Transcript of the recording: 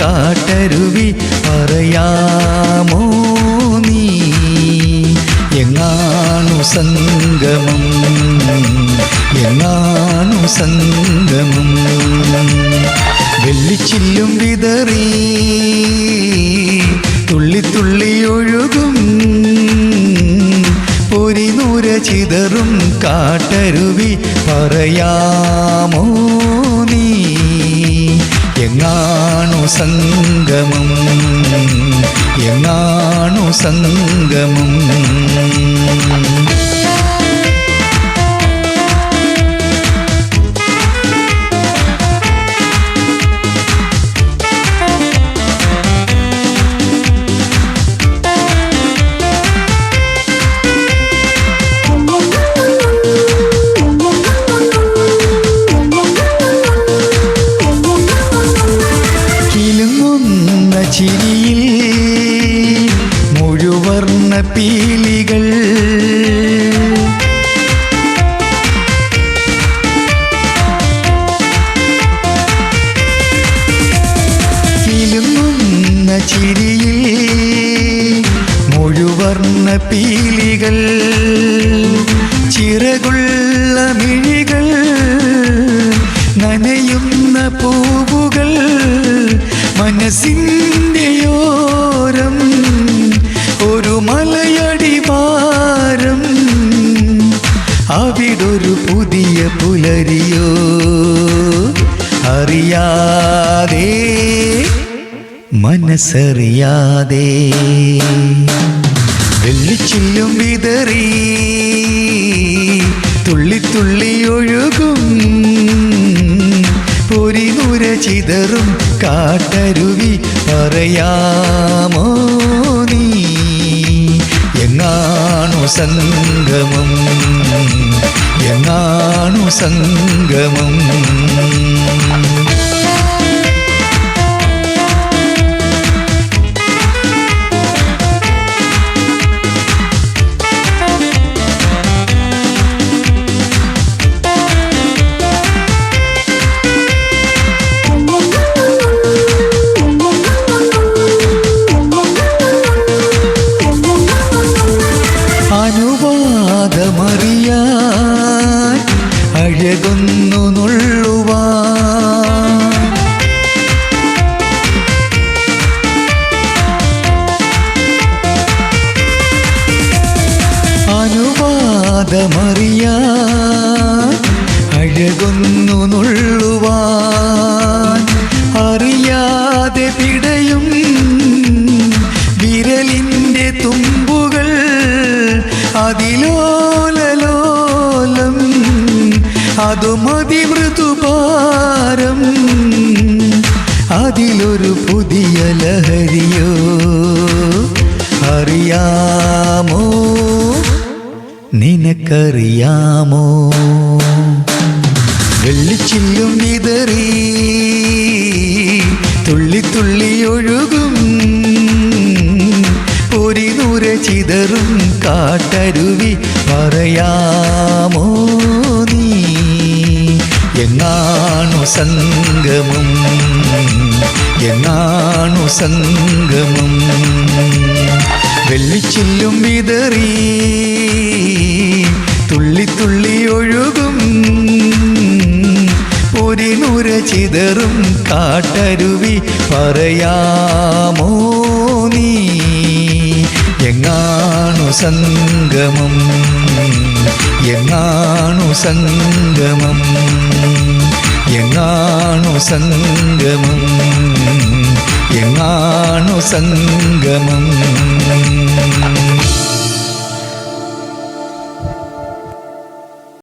കാട്ടരുവി പറയാമോ നീ? എങ്ങാണു സംഗമം? എങ്ങാണു സംഗമം? വെള്ളിച്ചില്ലും വിതറി തുള്ളി തുള്ളി ഒഴുകും. പൊരിനൂര ചിതറും കാട്ടരുവി പറയാമോ നീ? എങ്ങാണു സംഗമം എങ്ങാണു സംഗമം ചിരിയിൽ മുഴുവർണ പീലികൾ. കിലുങ്ങുന്ന ചിരിയിൽ മുഴുവർണ പീലികൾ. ചിറകുള്ള മിഴികൾ നനയുന്ന പൂവുകൾ. അവിടൊരു പുതിയ പുലരിയോ അറിയാതെ മനസ്സറിയാതെ. വെള്ളിച്ചില്ലും വിതറി തുള്ളിത്തുള്ളി തുള്ളി ഒഴുകും. പൊരിനുര ചിതറും കാട്ടരുവി പറയാമോ? നീ എങ്ങാണു സംഗമം എങ്ങാണു അനുവാദമറിയാൻ അഴകുന്നു നുള്ളുവാൻ. അറിയാതെ പിടയും വിരലിന്റെ തുമ്പുകൾ അതിലോലലോലം. അതുമതി അതിലൊരു പുതിയ ലഹരിയോ അറിയാമോ? നിനക്കറിയാമോ? വെള്ളിച്ചില്ലും വിതറി തുള്ളി തുള്ളി ഒഴുകും ഒരു നൂര ചിതറും കാട്ടരുവി പറയാമോ നീ? എന്നാണു സംഗമം എന്നാണു സംഗമം? വെള്ളിച്ചില്ലും വിതറി പൊരിനുര ചിതറും കാട്ടരുവി പറയാമോ നീ? എങ്ങാണു സംഗമം? എങ്ങാണു സംഗമം? എങ്ങാണു സംഗമം? എങ്ങാണു സംഗമം?